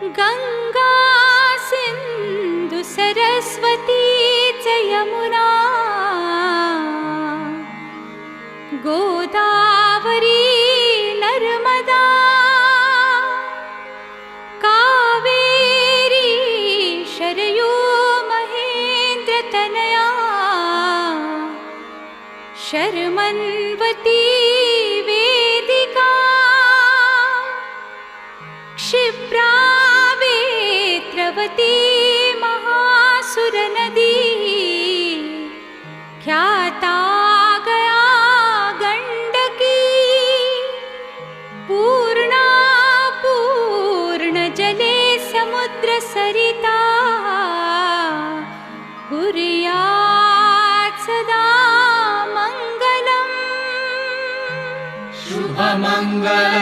गङ्गा सिन्धु सरस्वती च यमुना। गोदावरी नर्मदा। कावेरी शरयो महेन्द्रतनया शर्मन्वती वेदिका। क्षिप्रा ख्याता गया गण्डकी पूर्णा पूर्णजले समुद्रसरिता कुर्यात् सदा मङ्गलम् शुभमङ्गल